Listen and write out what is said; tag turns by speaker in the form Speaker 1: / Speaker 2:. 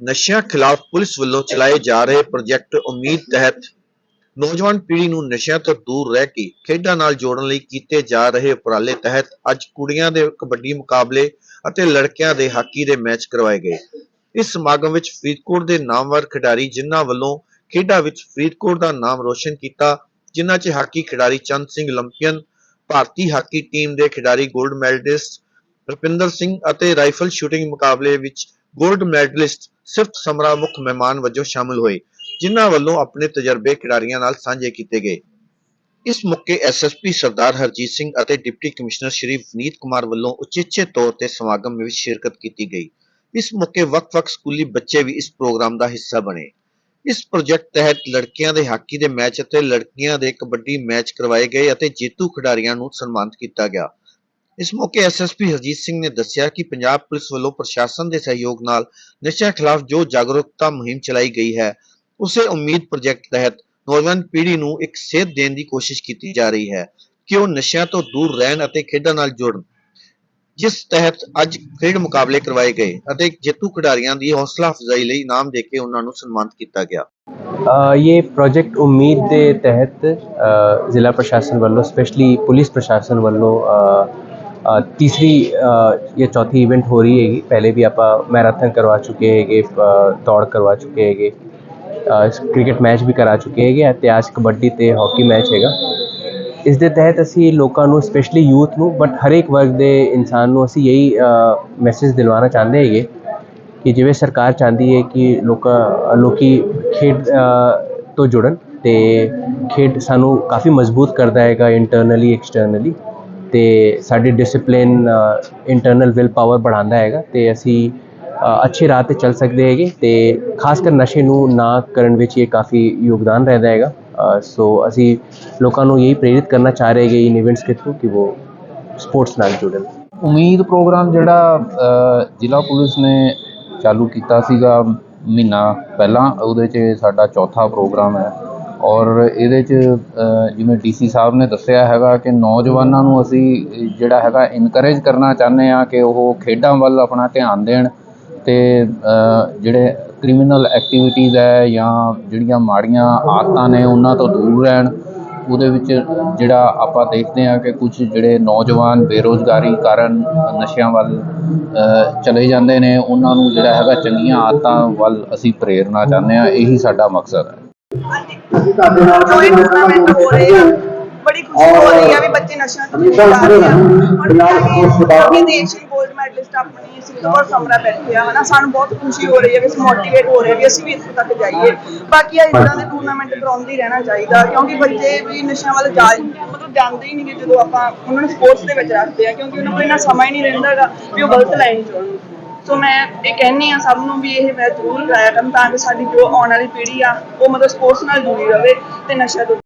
Speaker 1: ਨਸ਼ਿਆਂ ਖਿਲਾਫ ਪੁਲਿਸ ਵੱਲੋਂ ਚਲਾਏ ਜਾ ਰਹੇ ਪ੍ਰੋਜੈਕਟ ਉਮੀਦ ਤਹਿਤ ਨੌਜਵਾਨ ਪੀੜ੍ਹੀ ਨੂੰ ਨਸ਼ਿਆਂ ਤੋਂ ਦੂਰ ਰਹਿ ਕੇ ਖੇਡਾਂ ਨਾਲ ਜੋੜਨ ਲਈ ਕੀਤੇ ਜਾ ਰਹੇ ਉਪਰਾਲੇ ਤਹਿਤ ਅੱਜ ਕੁੜੀਆਂ ਦੇ ਕਬੱਡੀ ਮੁਕਾਬਲੇ ਅਤੇ ਲੜਕਿਆਂ ਦੇ ਹਾਕੀ ਦੇ ਮੈਚ ਕਰਵਾਏ ਗਏ। ਇਸ ਸਮਾਗਮ ਵਿੱਚ ਫਰੀਦਕੋਟ ਦੇ ਨਾਮਵਰ ਖਿਡਾਰੀ ਜਿਨ੍ਹਾਂ ਵੱਲੋਂ ਖੇਡਾਂ ਵਿੱਚ ਫਰੀਦਕੋਟ ਦਾ ਨਾਮ ਰੋਸ਼ਨ ਕੀਤਾ, ਜਿਨ੍ਹਾਂ 'ਚ ਹਾਕੀ ਖਿਡਾਰੀ ਚੰਦ ਸਿੰਘ ਲੰਪੀਅਨ, ਭਾਰਤੀ ਹਾਕੀ ਟੀਮ ਦੇ ਖਿਡਾਰੀ 골ਡ ਮੈਡਲਿਸਟ ਰੁਪਿੰਦਰ ਸਿੰਘ ਅਤੇ ਰਾਈਫਲ ਸ਼ੂਟਿੰਗ ਮੁਕਾਬਲੇ ਵਿੱਚ 골ਡ ਮੈਡਲਿਸਟ ਸਿਫਤ ਸਮਰਾ ਮੁੱਖ ਮਹਿਮਾਨ ਵਜੋਂ ਸ਼ਾਮਲ ਹੋਏ, ਜਿਨ੍ਹਾਂ ਵੱਲੋਂ ਆਪਣੇ ਤਜਰਬੇ ਖਿਡਾਰੀਆਂ ਨਾਲ ਸਾਂਝੇ ਕੀਤੇ ਗਏ। ਇਸ ਮੌਕੇ ਐਸਐਸਪੀ ਸਰਦਾਰ ਹਰਜੀਤ ਸਿੰਘ ਅਤੇ ਡਿਪਟੀ ਕਮਿਸ਼ਨਰ ਸ਼੍ਰੀ ਵਨੀਤ ਕੁਮਾਰ ਵੱਲੋਂ ਉਚੇਚੇ ਤੌਰ ਤੇ ਸਮਾਗਮ ਵਿੱਚ ਸ਼ਿਰਕਤ ਕੀਤੀ ਗਈ। ਇਸ ਮੌਕੇ ਵੱਖ-ਵੱਖ ਸਕੂਲੀ ਬੱਚੇ ਵੀ ਇਸ ਪ੍ਰੋਗਰਾਮ ਦਾ ਹਿੱਸਾ ਬਣੇ। ਇਸ ਪ੍ਰੋਜੈਕਟ ਤਹਿਤ ਲੜਕੀਆਂ ਦੇ ਹਾਕੀ ਦੇ ਮੈਚ ਅਤੇ ਲੜਕੀਆਂ ਦੇ ਕਬੱਡੀ ਮੈਚ ਕਰਵਾਏ ਗਏ ਅਤੇ ਜੇਤੂ ਖਿਡਾਰੀਆਂ ਨੂੰ ਸਨਮਾਨਿਤ ਕੀਤਾ ਗਿਆ। ਇਸ ਮੌਕੇ ਐਸਐਸਪੀ ਹਰਜੀਤ ਸਿੰਘ ਨੇ ਦੱਸਿਆ ਕਿ ਪੰਜਾਬ ਪੁਲਿਸ ਵੱਲੋਂ ਪ੍ਰਸ਼ਾਸਨ ਦੇ ਸਹਿਯੋਗ ਨਾਲ ਨਸ਼ਿਆਂ ਖਿਲਾਫ ਜੋ ਜਾਗਰੂਕਤਾ ਮੁਹਿੰਮ ਚਲਾਈ ਗਈ ਹੈ ਉਸੇ ਉਮੀਦ ਪ੍ਰੋਜੈਕਟ ਤਹਿਤ ਨੌਜਵਾਨ ਪੀੜ੍ਹੀ ਨੂੰ ਇੱਕ ਸੇਧ ਦੇਣ ਦੀ ਕੋਸ਼ਿਸ਼ ਕੀਤੀ ਜਾ ਰਹੀ ਹੈ ਕਿ ਉਹ ਨਸ਼ਿਆਂ ਤੋਂ ਦੂਰ ਰਹਿਣ ਅਤੇ ਖੇਡਾਂ ਨਾਲ ਜੁੜਨ ਜਿਸ ਤਹਿਤ ਅੱਜ ਖੇਡ ਮੁਕਾਬਲੇ ਕਰਵਾਏ ਗਏ ਅਤੇ ਜੇਤੂ ਖਿਡਾਰੀਆਂ ਦੀ ਹੌਸਲਾ ਅਫਜ਼ਾਈ ਲਈ ਇਨਾਮ ਦੇ ਕੇ ਉਹਨਾਂ ਨੂੰ ਸਨਮਾਨਿਤ ਕੀਤਾ ਗਿਆ
Speaker 2: ਅ, ये प्रोजेक्ट उम्मीद ਦੇ ਤਹਿਤ ਅ, ਜ਼ਿਲ੍ਹਾ ਪ੍ਰਸ਼ਾਸਨ ਵੱਲੋਂ ਸਪੈਸ਼ਲੀ ਪੁਲਿਸ ਪ੍ਰਸ਼ਾਸਨ ਵੱਲੋਂ ਅ, ਅ, ਤੀਸਰੀ ਜਾਂ ਚੌਥੀ ਇਵੈਂਟ ਹੋ ਰਹੀ ਹੈਗੀ। ਪਹਿਲੇ ਵੀ ਆਪਾਂ ਮੈਰਾਥਨ ਕਰਵਾ ਚੁੱਕੇ ਹੈਗੇ ਦੌੜ ਕਰਵਾ ਚੁੱਕੇ ਹੈਗੇ ਕ੍ਰਿਕਟ ਮੈਚ ਵੀ ਕਰਾ ਚੁੱਕੇ ਹੈਗੇ ਅਤੇ ਅੱਜ ਕਬੱਡੀ ਅਤੇ ਹਾਕੀ ਮੈਚ ਹੈਗਾ। ਇਸ ਦੇ ਤਹਿਤ ਅਸੀਂ ਲੋਕਾਂ ਨੂੰ ਸਪੈਸ਼ਲੀ ਯੂਥ ਨੂੰ ਬਟ ਹਰੇਕ ਵਰਗ ਦੇ ਇਨਸਾਨ ਨੂੰ ਅਸੀਂ ਇਹੀ ਮੈਸੇਜ ਦਿਲਵਾਉਣਾ ਚਾਹੁੰਦੇ ਹੈਗੇ ਕਿ ਜਿਵੇਂ ਸਰਕਾਰ ਚਾਹੁੰਦੀ ਹੈ ਕਿ ਲੋਕਾਂ, ਲੋਕੀ ਖੇਡ ਤੋਂ ਜੁੜਨ ਤੇ ਖੇਡ ਸਾਨੂੰ ਕਾਫੀ ਮਜ਼ਬੂਤ ਕਰਦਾ ਹੈਗਾ ਇੰਟਰਨਲੀ ਐਕਸਟਰਨਲੀ ਤੇ ਸਾਡੀ ਡਿਸਪਲਿਨ ਇੰਟਰਨਲ ਵਿਲ ਪਾਵਰ बढ़ाਉਂਦਾ ਹੈਗਾ ਤੇ ਅਸੀਂ ਅੱਛੇ ਰਾਹ ਤੇ ਚੱਲ ਸਕਦੇ ਹੈਗੇ ਤੇ ਖਾਸ ਕਰ ਨਸ਼ੇ ਨੂੰ ਨਾ ਕਰਨ ਵਿੱਚ ਇਹ ਕਾਫੀ ਯੋਗਦਾਨ ਰਹਿੰਦਾ ਹੈਗਾ। ਸੋ ਅਸੀਂ ਲੋਕਾਂ ਨੂੰ ਯਹੀ ਪ੍ਰੇਰਿਤ ਕਰਨਾ ਚਾਹ ਰਹੇ ਹੈਗੇ ਇਨ ਇਵੈਂਟਸ ਕੇ ਥਰੂ ਕਿ ਉਹ ਸਪੋਰਟਸ ਨਾਲ ਜੁੜਨ।
Speaker 3: ਉਮੀਦ ਪ੍ਰੋਗਰਾਮ ਜਿਹੜਾ ਜ਼ਿਲ੍ਹਾ ਪੁਲਿਸ ਨੇ ਚਾਲੂ ਕੀਤਾ ਸੀਗਾ ਮਹੀਨਾ ਪਹਿਲਾਂ, ਉਹਦੇ 'ਚ ਸਾਡਾ ਚੌਥਾ ਪ੍ਰੋਗਰਾਮ ਹੈ। ਔਰ ਇਹਦੇ 'ਚ ਅ, ਜਿਵੇਂ ਡੀਸੀ ਸਾਹਿਬ ਨੇ ਦੱਸਿਆ ਹੈਗਾ ਕਿ ਨੌਜਵਾਨਾਂ ਨੂੰ ਅਸੀਂ ਜਿਹੜਾ ਹੈਗਾ ਇਨਕਰੇਜ ਕਰਨਾ ਚਾਹੁੰਦੇ ਆ ਕਿ ਉਹ ਖੇਡਾਂ ਵੱਲ ਆਪਣਾ ਧਿਆਨ ਦੇਣ ਤੇ ਜਿਹੜੇ ਕ੍ਰਿਮੀਨਲ ਐਕਟੀਵਿਟੀਜ਼ ਹੈ ਜਾਂ ਜਿਹੜੀਆਂ ਮਾੜੀਆਂ ਆਦਤਾਂ ਨੇ ਉਹਨਾਂ ਤੋਂ ਦੂਰ ਰਹਿਣ ਉਹਦੇ ਵਿੱਚ ਜਿਹੜਾ ਆਪਾਂ ਦੇਖਦੇ ਹਾਂ ਕਿ ਕੁਝ ਜਿਹੜੇ ਨੌਜਵਾਨ ਬੇਰੋਜ਼ਗਾਰੀ ਕਾਰਨ ਨਸ਼ਿਆਂ ਵੱਲ ਚਲੇ ਜਾਂਦੇ ਨੇ ਉਹਨਾਂ ਨੂੰ ਜਿਹੜਾ ਹੈਗਾ ਚੰਗੀਆਂ ਆਦਤਾਂ ਵੱਲ ਅਸੀਂ ਪ੍ਰੇਰਨਾ ਚਾਹੁੰਦੇ ਹਾਂ ਇਹੀ ਸਾਡਾ ਮਕਸਦ ਹੈ।
Speaker 4: ਜੋ ਇਹ ਟੂਰਨਾਮੈਂਟ ਹੋ ਰਹੇ ਬੜੀ ਖੁਸ਼ੀ ਹੋ ਰਹੀ ਆ ਵੀ ਬੱਚੇ ਨਸ਼ਿਆਂ ਤੋਂ ਦੂਰ ਜਾ ਰਹੇ ਆ। ਹੁਣ ਇਹ ਦੇਸ਼ ਦੀ 골ਡ ਮੈਡਲਿਸਟ ਆਪਣੀ ਸਿੰਗਪੁਰ ਸਮਰਾ ਬੈਠੇ ਆ ਹਨਾ? ਸਾਨੂੰ ਬਹੁਤ ਖੁਸ਼ੀ ਹੋ ਰਹੀ ਹੈ ਵੀ ਅਸੀਂ ਮੋਟੀਵੇਟ ਹੋ ਰਹੇ ਵੀ ਅਸੀਂ ਵੀ ਇੱਥੋਂ ਤੱਕ ਜਾਈਏ। ਬਾਕੀ ਇਦਾਂ ਦੇ ਟੂਰਨਾਮੈਂਟ ਕਰਾਉਂਦੇ ਹੀ ਰਹਿਣਾ ਚਾਹੀਦਾ ਕਿਉਂਕਿ ਬੱਚੇ ਵੀ ਨਸ਼ਿਆਂ ਵੱਲ ਜਾ ਮਤਲਬ ਜਾਂਦੇ ਹੀ ਨਹੀਂ ਜਦੋਂ ਆਪਾਂ ਉਹਨਾਂ ਨੂੰ ਸਪੋਰਟਸ ਦੇ ਵਿੱਚ ਰੱਖਦੇ ਆ ਕਿਉਂਕਿ ਉਹਨਾਂ ਕੋਲ ਇੰਨਾ ਸਮਾਂ ਹੀ ਨਹੀਂ ਰਹਿੰਦਾ ਹੈਗਾ ਵੀ ਉਹ ਗਲਤ ਲਾਈਨ 'ਚ ਆਉਣ ਸੋ ਮੈਂ ਇਹ ਕਹਿੰਨੀ ਆ ਸਭ ਨੂੰ ਵੀ ਇਹ ਮੈਂ ਜ਼ਰੂਰ ਕਰਾਇਆ ਕਰਨ ਤਾਂ ਕਿ ਸਾਡੀ ਜੋ ਆਉਣ ਵਾਲੀ ਪੀੜ੍ਹੀ ਆ, ਉਹ ਮਤਲਬ ਸਪੋਰਟਸ ਨਾਲ ਜੁੜੀ ਰਹੇ ਤੇ ਨਸ਼ਾ ਤੋਂ